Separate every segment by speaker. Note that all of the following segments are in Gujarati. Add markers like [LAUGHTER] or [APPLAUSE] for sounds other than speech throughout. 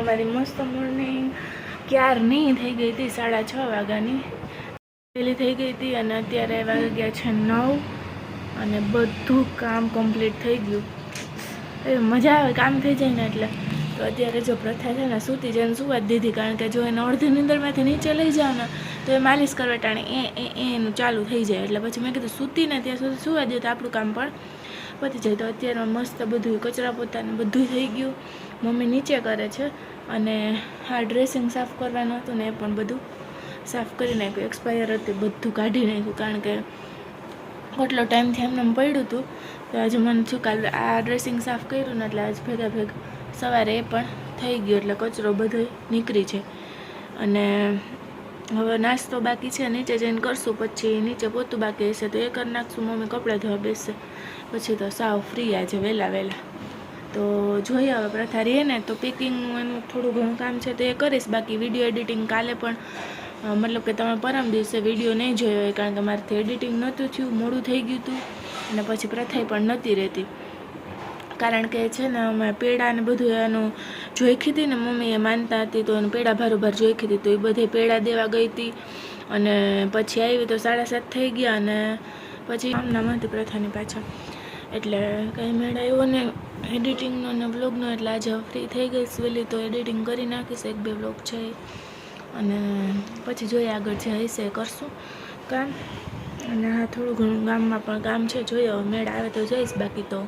Speaker 1: અમારી મસ્ત મોર્નિંગ ક્યારની થઈ ગઈ હતી, સાડા છ વાગ્યાની. પેલી થઈ ગઈ હતી અને અત્યારે વાગી ગયા છે નવ અને બધું કામ કમ્પ્લીટ થઈ ગયું. એ મજા આવે, કામ થઈ જાય ને એટલે. તો અત્યારે જો પ્રથા છે ને, સૂતી જઈને સુવા જ દીધી, કારણ કે જો એને અડધી અંદરમાંથી નીચે લઈ જાવ ને તો એ માલિશ કરવા ટાણે એ એનું ચાલુ થઈ જાય. એટલે પછી મેં કીધું, સૂતી ને ત્યાં સુધી સુવા દે તો આપણું કામ પણ પતી જાય. તો અત્યારે મસ્ત બધું કચરા પોતાને બધું થઈ ગયું. મમ્મી નીચે કરે છે અને આ ડ્રેસિંગ સાફ કરવાનું હતું ને એ પણ બધું સાફ કરી નાખ્યું. એક્સપાયર હતું, બધું કાઢી નાખ્યું કારણ કે કેટલો ટાઈમથી એમને પડ્યું હતું તો આજે મને શું કાલ આ ડ્રેસિંગ સાફ કર્યું ને એટલે આજ ભેગા ભેગ સવારે એ પણ થઈ ગયો એટલે કચરો બધો નીકળી છે. અને હવે નાસ્તો બાકી છે, નીચે જઈને કરશું, પછી નીચે પોતું બાકી હશે તો એ કરી નાખશું, મમ્મી કપડાં ધોવા બેસશે. પછી તો સાવ ફ્રી આજે વહેલા વહેલા. તો જોઈએ હવે પ્રથા રહીએ ને, તો પેકિંગનું એનું થોડું ઘણું કામ છે તો એ કરીશ. બાકી વીડિયો એડિટિંગ કાલે પણ મતલબ કે તમે પરમ દિવસે વીડિયો નહીં જોયો હોય કારણ કે મારાથી એડિટિંગ નહોતું થયું, મોડું થઈ ગયું હતું અને પછી પ્રથાઈ પણ નહોતી રહેતી. કારણ કે છે ને, અમે પેડા ને બધું એનું જોઈખી હતી ને મમ્મી એ માનતા હતી તો એનું પેડા ભારોભાર જોઈખી હતી તો એ બધે પેડા દેવા ગઈ હતી અને પછી આવી તો સાડા સાત થઈ ગયા અને પછી આમનામ હતી પ્રથાની પાછળ. એટલે કંઈ મેળ આવ્યો ને એડિટિંગનો ને બ્લોગનો એટલે આજે ફ્રી થઈ ગઈ વહેલી, તો એડિટિંગ કરી નાખીશ, એક બે બ્લોગ છે અને પછી જોઈએ આગળ જે હશે એ કરશું કામ. અને હા, થોડું ઘણું ગામમાં પણ કામ છે, જોઈએ હવે મેળ આવે તો જઈશ બાકી તો.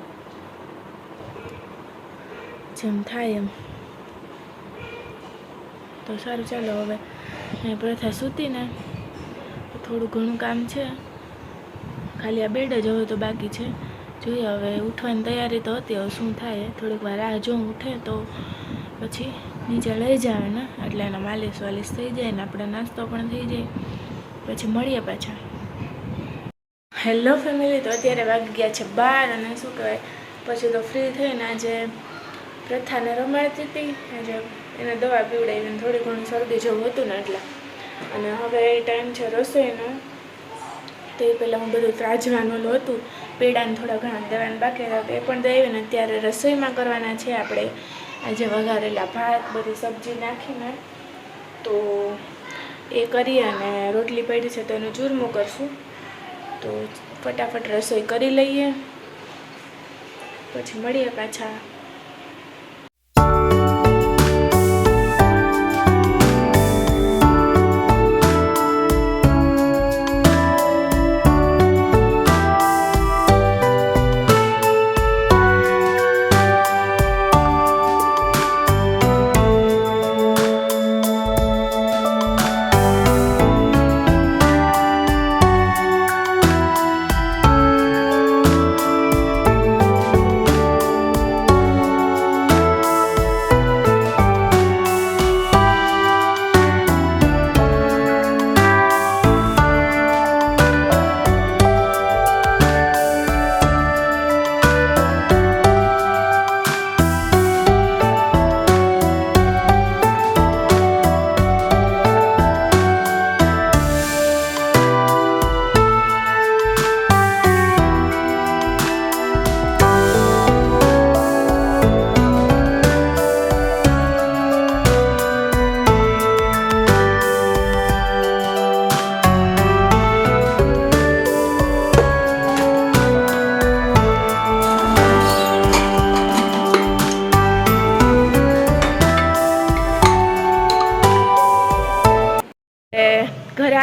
Speaker 1: જેમ થાય એમ. તો સારું, ચાલો હવે મેં પ્રથા સૂતીને થોડું ઘણું કામ છે. ખાલી આ બેડ જ હવે તો બાકી છે. જોઈએ, હવે ઉઠવાની તૈયારી તો હતી, હવે શું થાય? થોડીક વાર રાહ જો ઉઠે તો પછી નીચે લઈ જાવે ને એટલે એના માલિશ વાલિશ થઈ જાય ને આપણે નાસ્તો પણ થઈ જાય. પછી મળીએ પાછા. હેલો ફેમિલી તો અત્યારે વાગી ગયા છે બાર અને શું કહેવાય? પછી તો ફ્રી થઈને આજે પ્રથાને રમાડતી હતી. આજે એને દવા પીવડાવીને થોડી ઘણી શરદી જેવું હતું ને એટલે. અને હવે ટાઈમ છે રસોઈનો. તો એ પહેલાં હું બધું ત્રાજવાનું હતું. પેડાને થોડા ઘણા દેવાના બાકી હતા. એ પણ દઈ ને અત્યારે રસોઈમાં કરવાના છે આપણે. આજે વઘારેલા ભાત, બધી સબ્જી નાખીને તો એ કરી અને રોટલી પડી છે તો એનું ચૂરમું કરશું. તો ફટાફટ રસોઈ કરી લઈએ. પછી મળીએ પાછા.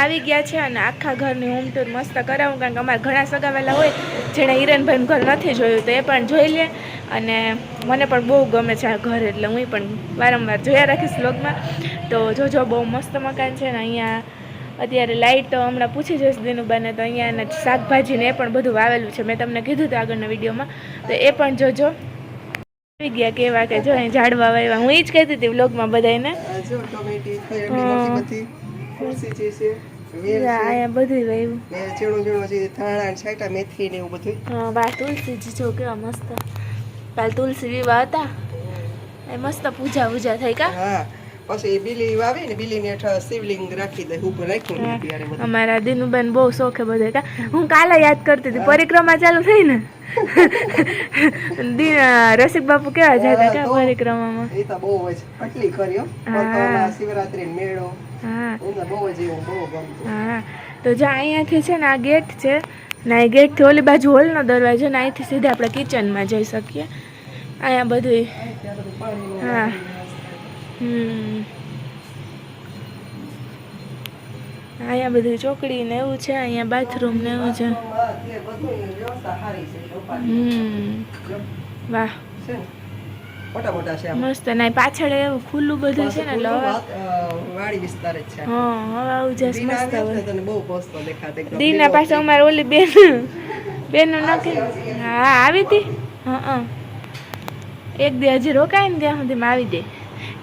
Speaker 1: આવી ગયા છે અને આખા ઘરની હોમ ટૂર મસ્ત કરાવું કારણ કે અમારે ઘણા સગાવેલા હોય જેણે હિરેનભાઈનું ઘર નથી જોયું તો એ પણ જોઈ લે. અને મને પણ બહુ ગમે છે આ ઘર એટલે હું પણ વારંવાર જોયા રાખીશ વ્લોગમાં તો જોજો બહુ મસ્ત મકાન છે ને અહીંયા. અત્યારે લાઇટ તો હમણાં પૂછી જઈશ દિનુબાને તો અહીંયા શાકભાજીને એ પણ બધું વાવેલું છે. મેં તમને કીધું હતું આગળના વિડીયોમાં. તો એ પણ જોજો. આવી ગયા કેવા કે જો અહીં ઝાડવા વાવ્યા હું એ જ કહેતી હતી વ્લોગમાં બધાને અહીંયા બધું વાવ્યું
Speaker 2: છે ધાણા ને છાંટા મેથી ને એવું બધું
Speaker 1: હા બા તુલસી જો કેવા મસ્ત. કાલ તુલસી વિવાહ હતા. એ મસ્ત પૂજા પૂજા થઈ કા?
Speaker 2: હા પછી બિલી બીલી વાવી ને હેઠળ શિવલિંગ રાખી દે ઉપર રાખ્યું.
Speaker 1: અમારા દીનુબેન બહુ શોખે બધે કા. હું કાલે યાદ કરતી હતી પરિક્રમા ચાલુ થઈ ને. રસિક બાપુ કેવા જતા કા પરિક્રમામાં?
Speaker 2: એ તો બહુ જ આટલી કરી હો.
Speaker 1: હા.
Speaker 2: પતંગમાં શિવરાત્રી મેળો.
Speaker 1: હા.
Speaker 2: જ
Speaker 1: હા. તો જ્યાં અહીંયાથી છે ને આ ગેટ છે ને આ ગેટથી ઓલી બાજુ હોલનો દરવાજો ને અહીંથી સીધા આપણે કિચનમાં જઈ શકીએ. અહીંયા બધું હા. હમ. અહીંયા બધું ચોકડી ને એવું છે અહીંયા બાથરૂમ ને એવું છે. હમ. વાહ.
Speaker 2: મોટા મોટા છે
Speaker 1: મસ્ત ના પાછળ એવું ખુલ્લું બધું છે ને એટલે
Speaker 2: વાડી વિસ્તાર જ છે.
Speaker 1: હા હવે આવું
Speaker 2: દીના
Speaker 1: મસ્ત
Speaker 2: તને બહુ મસ્ત દેખાતે
Speaker 1: દીના પાસે. અમારે ઓલી બેન બેનનું નક્કી હા આવી હતી? હા એક દી હજી રોકાય ને ત્યાં સુધીમાં આવી દે.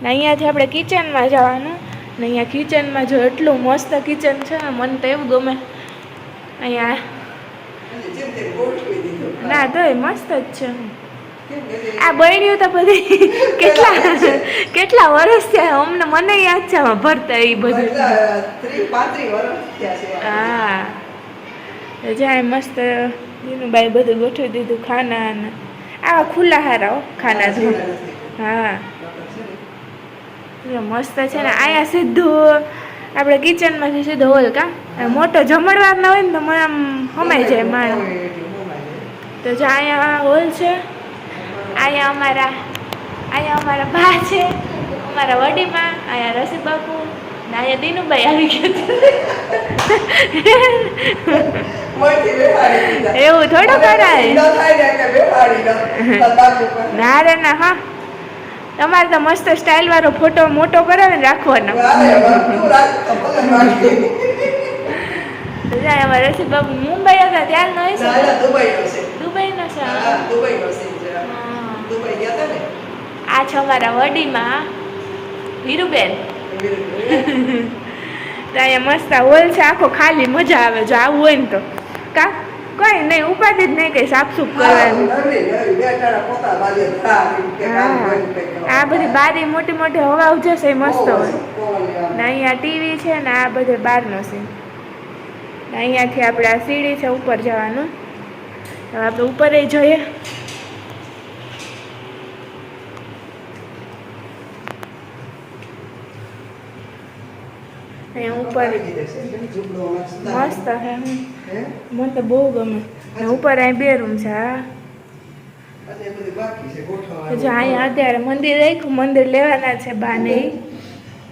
Speaker 1: ને અહીંયાથી આપણે કિચનમાં જવાનું. ને અહીંયા કિચનમાં જો એટલું મસ્ત કિચન છે ને મને તો એવું ગમે. અહીંયા ના તોય મસ્ત જ છે. આ બન્યું તો બધી [LAUGHS] કેટલા કેટલા વર્ષ થયા? અમને મને યાદ છે ભરતા એ બધું. હા. જાય મસ્ત દીનુભાઈ બધું ગોઠવી દીધું ખાના ને આવા ખુલ્લા હારા હો ખાના તો હા. મસ્ત છે ને અહીંયા સીધું આપણે કિચનમાંથી સીધો હોલ કા? મોટો જમણવાર ના હોય ને તો મને આમ સમાઈ જાય માણસ તો જો અહીંયા હોલ છે અહીંયા અમારા અહીંયા અમારા બા છે અમારા વડીમાં અહીંયા રસી બાપુ ને અહીંયા દીનુભાઈ આવી ગયા એવું થોડું કરાય. ના રે ના હા. તમારે તો મસ્ત સ્ટાઇલ વાળો ફોટો મોટો કરાવે ને રાખવાનો. અમારા રસી બાપુ મુંબઈ હતા ત્યારનો દુબઈ દુબઈનો છે. આ છે અમારા વડીમાં હીરુબેન તો અહીંયા મસ્ત હોલ છે આખો ખાલી મજા આવે જો આવું હોય ને તો. કા? કઈ નહીં ઉપાધિ જ નહીં કઈ સાફસૂફ કરવાની. આ બધી બારી મોટી મોટી હવા ઉજશે મસ્ત હોય. ને અહીંયા ટીવી છે ને આ બધે બહારનો સીન. અહીંયાથી આપણે આ સીડી છે ઉપર જવાનું. હવે આપણે ઉપર જઈએ. અહીંયા ઉપર મસ્ત હે મને તો બહુ ગમે. ઉપર અહીં બે રૂમ છે હા. જો અહીંયા અત્યારે મંદિર રાખ્યું મંદિર લેવાના છે બા નહીં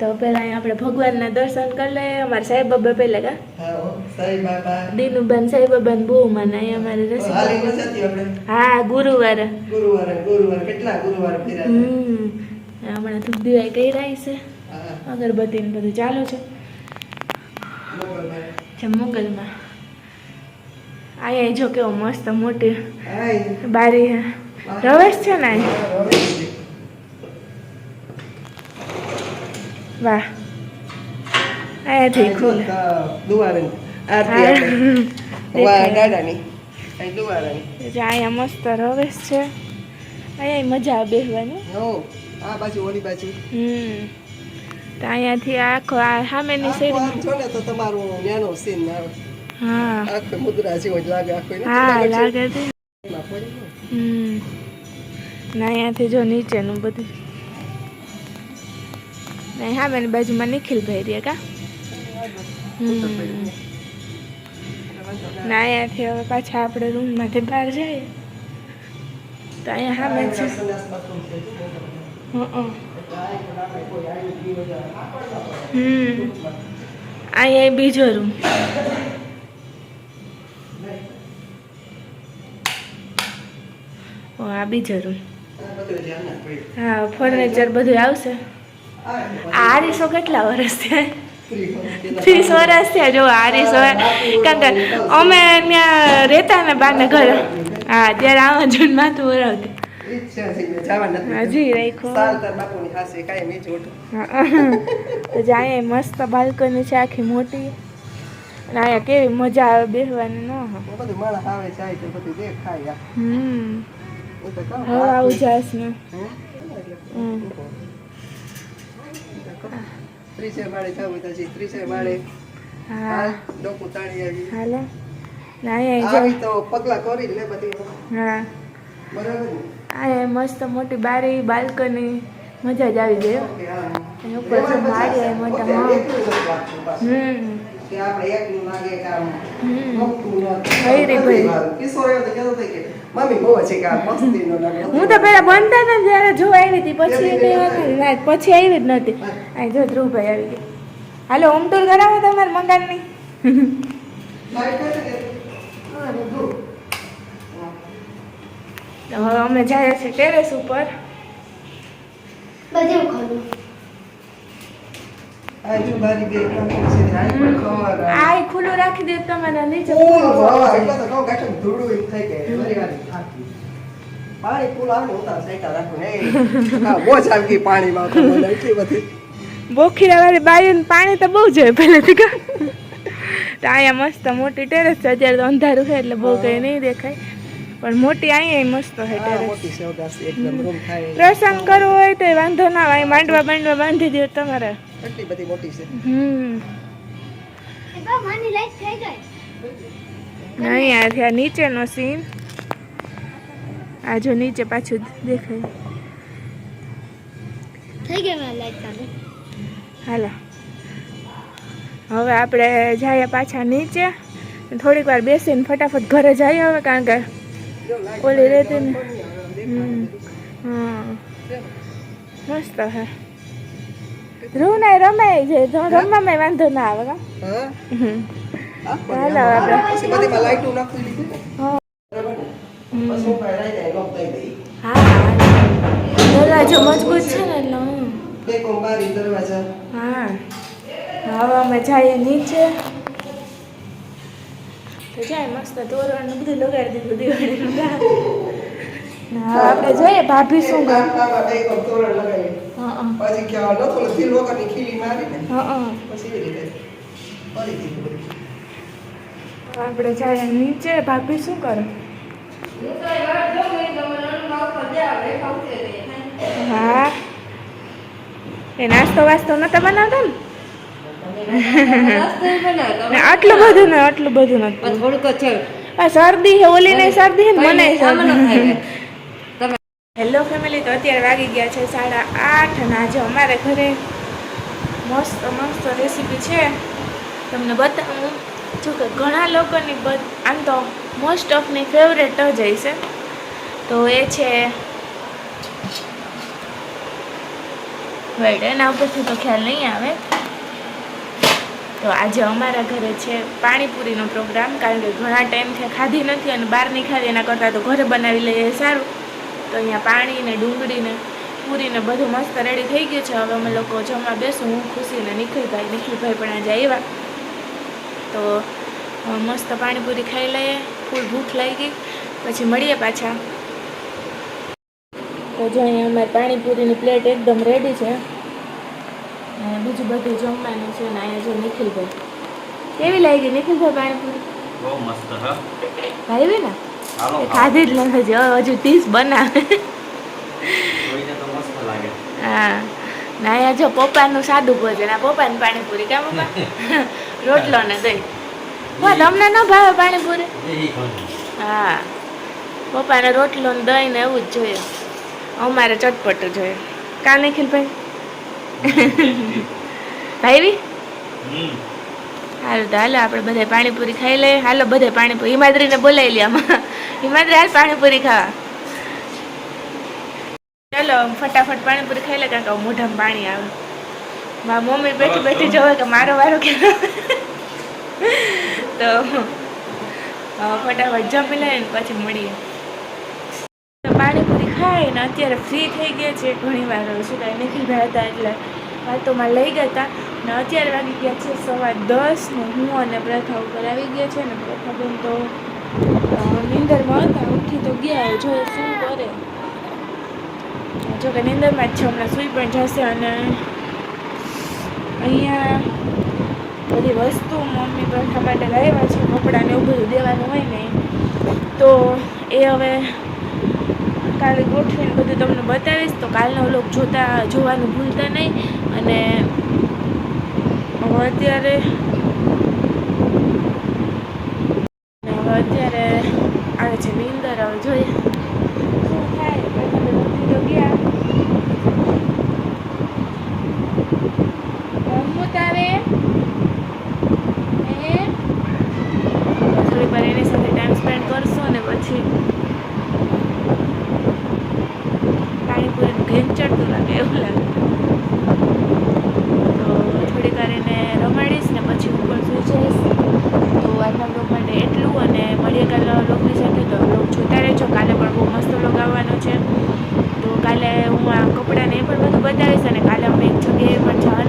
Speaker 1: તો પેલા અહીંયા આપણે ભગવાનના દર્શન કરી લઈએ. અમારે સાહેબ બાબા પહેલા કા? દીનુબેન સાંઈ બાબાને બહુ માને. અહીંયા અમારે રસી હા ગુરુવારે.
Speaker 2: ગુરુવારે ગુરુવારે. કેટલા ગુરુવાર
Speaker 1: હમ. હમણાં ધૂપ દિવાઈ કઈ રહી છે? અગરબત્તી ને બધું ચાલુ છે. છે મોગલમાં અહીંયા જો કેવો મસ્ત મોટી. બારી રવેશ છે ને વાહ. અહીંયાથી ખુલે.
Speaker 2: દુવારે
Speaker 1: અહીંયા [LAUGHS] મસ્ત રવેશ છે. અહીંયા મજા બેસવાની
Speaker 2: આ બાજુ ઓલી બાજુ.
Speaker 1: હમ. તો અહીંયાથી આખો આ સામેની સાઈડ
Speaker 2: જો ને તો તમારું નેનો સીન આવે
Speaker 1: હા.
Speaker 2: આખો મુદ્રા જેવો જ લાગે આખો
Speaker 1: હા લાગે છે. હમ. ના અહીંયાથી જો નીચેનું બધું. નહીં હા મેં બાજુમાં નિખિલભાઈ રહ્યા કા? હમ. ને અહીંયાથી હવે પાછા આપણે રૂમમાંથી બહાર જઈએ. તો અહીંયા સામે
Speaker 2: મેં છે.
Speaker 1: હં.
Speaker 2: આ
Speaker 1: હમ. બીજો રૂમ આ બીજો રૂમ
Speaker 2: આ.
Speaker 1: હા ફર્નિચર બધું આવશે.
Speaker 2: આ
Speaker 1: રીસો કેટલા વર્ષ થયા? ત્રીસ વર્ષ થયા. જો આરીસો કારણ કે અમે ત્યાં રહેતા ને બાને ઘરે. હા, ત્યારે આવા જૂન માથું વરાવતી હજી
Speaker 2: જોડું
Speaker 1: તો જાય મસ્ત બાલ્કની છે આખી મોટી. અને અહીંયા કેવી મજા આવે બેસવાની ન?
Speaker 2: ત્રીસે માળે જવું તો ત્રીસે માળે
Speaker 1: હા.
Speaker 2: ડોકું તાણી આવી
Speaker 1: હાલો. ના અહીંયા
Speaker 2: આવી તો પગલા કરી લે બધી.
Speaker 1: હા.
Speaker 2: બરાબર
Speaker 1: આ મસ્ત મોટી બારી બાલ્કની મજા જ આવી ગઈ. એની ઉપર જો માળિયા મોટા, હા.
Speaker 2: જ.
Speaker 1: હમ.
Speaker 2: તો છે.
Speaker 1: હું પેલા બનતા ને જયારે જોવા આવી હતી પછી પછી આવી જ નથી અહીં જો ધ્રુવભાઈ આવી ગયા હાલો હોમ ટૂર કરાવો તમારે મકાનની
Speaker 2: લાઈટ કરે કે? હા, બધું.
Speaker 1: તો હવે અમે જઈએ છીએ ટેરેસ ઉપર.
Speaker 3: બધું
Speaker 2: બે
Speaker 1: ય ખુલ્લું રાખી દે તમારા નીચે.
Speaker 2: ફૂલ હવા, એટલે તો કહું ગાંઠમ ધૂળું એમ થઈ કે ફરી વાર થાકી. પાણી આવે ઉતાર રાખું હા, આવી તો એટલી બધી.
Speaker 1: બોખીરા વાળી બાયું પાણી તો બહુ જાય પહેલેથી કા તો અહીંયા મસ્ત મોટી ટેરેસ છે અત્યારે તો અંધારું છે એટલે બહુ કંઈ નહીં દેખાય. પણ મોટી અહીંયા મસ્ત
Speaker 2: થાય.
Speaker 1: પ્રસંગ કરવો હોય તો વાંધો ના આવે માંડવા બાંડવા બાંધી દો તમારે.
Speaker 2: એટલી બધી મોટી છે.
Speaker 1: હમ. આ નીચેનો સીન આ જો નીચે પાછું દેખાય.
Speaker 3: થઈ ગઈ લાઈટ ચાલુ
Speaker 1: હાલો. હવે આપણે જઈએ પાછા નીચે. થોડીક વાર બેસીને ફટાફટ ઘરે જઈએ હવે કારણ કે ઓલી રહેતી ને. મસ્ત હે રૂ ને રમાય છે તો રમવામાં વાંધો ના આવે કા. હાલો આપણે. દરવાજો મજબૂત છે ને એટલે હા હવે અમે જઈએ નીચે તો જાય મસ્ત તોરણ બધું લગાડી દીધું દિવાળીનું. આપણે જોઈએ ભાભી શું કરે.
Speaker 2: તોરણ લગાવી
Speaker 1: હા હા.
Speaker 2: પછી ક્યાં નતો નથી લોકોની ખીલી મારી
Speaker 1: હા હા.
Speaker 2: પછી એવી રીતે કરી દીધું.
Speaker 1: આપણે જઈએ નીચે ભાભી શું કરે? હા. એ નાસ્તો વાસ્તો નતા બનાવતા ને ને? [LAUGHS] આટલું બધું ને આટલું બધું નથી.
Speaker 4: થોડુંક છે.
Speaker 1: આ શરદી છે ઓલી ને શરદી છે મને હેલો ફેમિલી તો અત્યારે વાગી ગયા છે સાડા આઠ અને આજે અમારે ઘરે મસ્ત મસ્ત રેસીપી છે. તમને બતાવું જો કે ઘણા લોકોની આમ તો મોસ્ટ ઓફની ફેવરેટ જ હશે તો એ છે વેડ એના ઉપરથી તો ખ્યાલ નહીં આવે. તો આજે અમારા ઘરે છે પાણીપુરીનો પ્રોગ્રામ. કારણ કે ઘણા ટાઈમથી ખાધી નથી અને બહાર નહીં ખાધી એના કરતાં તો ઘરે બનાવી લઈએ સારું. તો અહીંયા પાણીને ડુંગળીને ડુંગળી ને પૂરી ને બધું મસ્ત રેડી થઈ ગયું છે. હવે અમે લોકો જમવા બેસું. હું ખુશીને નિખિલભાઈ નિખિલભાઈ પણ આજે આવ્યા. તો મસ્ત પાણીપુરી ખાઈ લઈએ. ફૂલ ભૂખ લાગી. પછી મળીએ પાછા. તો જો અહીંયા અમારે પાણીપુરીની પ્લેટ એકદમ રેડી છે. અને બીજું બધું જમવાનું છે અને અહીંયા જો નિખિલભાઈ. કેવી લાગી નિખિલભાઈ પાણીપુરી
Speaker 5: બહુ મસ્ત હા.
Speaker 1: ભાઈ ને ખાધી જ નથી હજી. હવે હજુ ત્રીસ બનાવે. હા. ના અહીંયા જો પપ્પાનું સાદું ભોજન આ પપ્પાને પાણીપુરી કેમ પપ્પા? [LAUGHS] રોટલો ને દહીં વાહ તમને ન ભાવે પાણીપુરી. હા. પપ્પાને રોટલો ને દહીં ને એવું જ જોઈએ. અમારે ચટપટું જોઈએ. કા નિખિલભાઈ? ભાઈ હાલો તો હાલો આપણે બધા પાણીપુરી ખાઈ લઈએ. હાલો બધે પાણીપુરી. હિમાદ્રીને બોલાવી લે આમાં. હિમાદ્રી હાલ પાણીપુરી ખાવા. ચાલો ફટાફટ પાણીપુરી ખાઈ લે કારણ કે મોઢામાં પાણી આવે. મારા મમ્મી બેઠી બેઠી જોવે કે મારો વારો કે તો ફટાફટ જમી લઈએ પછી મળીએ. પાણીપુરી ખાઈને અત્યારે ફ્રી થઈ ગયા છે ઘણી વાર. શું કાંઈ ગયા હતા એટલે વાતોમાં લઈ ગયા હતા ને અત્યારે વાગી ગયા છે સવા દસ ને હું અને પ્રથા ઉપર આવી ગયા છે ને પ્રથાબેન તો નિંદરમાં હતા ઉઠી તો ગયા જો શું કરે. જો કે નિંદરમાં જ છે, હમણાં સૂઈ પણ જશે અને અહીંયા બધી વસ્તુ મમ્મી પ્રથા માટે લાવ્યા છે કપડાને એવું બધું દેવાનું હોય ને તો એ હવે કાલે ગોઠવીને બધું તમને બતાવીશ. તો કાલનો લોક જોતા, જોવાનું ભૂલતા નહીં. અને અત્યારે હવે અત્યારે આવે છે નીંદર, હવે જોઈએ શું થાય પહેલા તો નથી તો ગયા રમવું તારે હે થોડી વાર એની સાથે ટાઈમ સ્પેન્ડ કરશો ને પછી પાણીપુરીનું ઘેન ચડતું લાગે એવું લાગે તો થોડીક વાર એને રમાડીશ ને પછી હું પણ સુઈ જઈશ તો આજના બ્લોગ માટે એટલું અને મળીએ કાલના બ્લોગની સાથે તો બ્લોગ જોતા રહેજો કાલે પણ બહુ મસ્ત આવવાનો છે. તો કાલે હું આ કપડાને એ પણ બધું બતાવીશ અને કાલે અમે એક જગ્યાએ પણ જવાના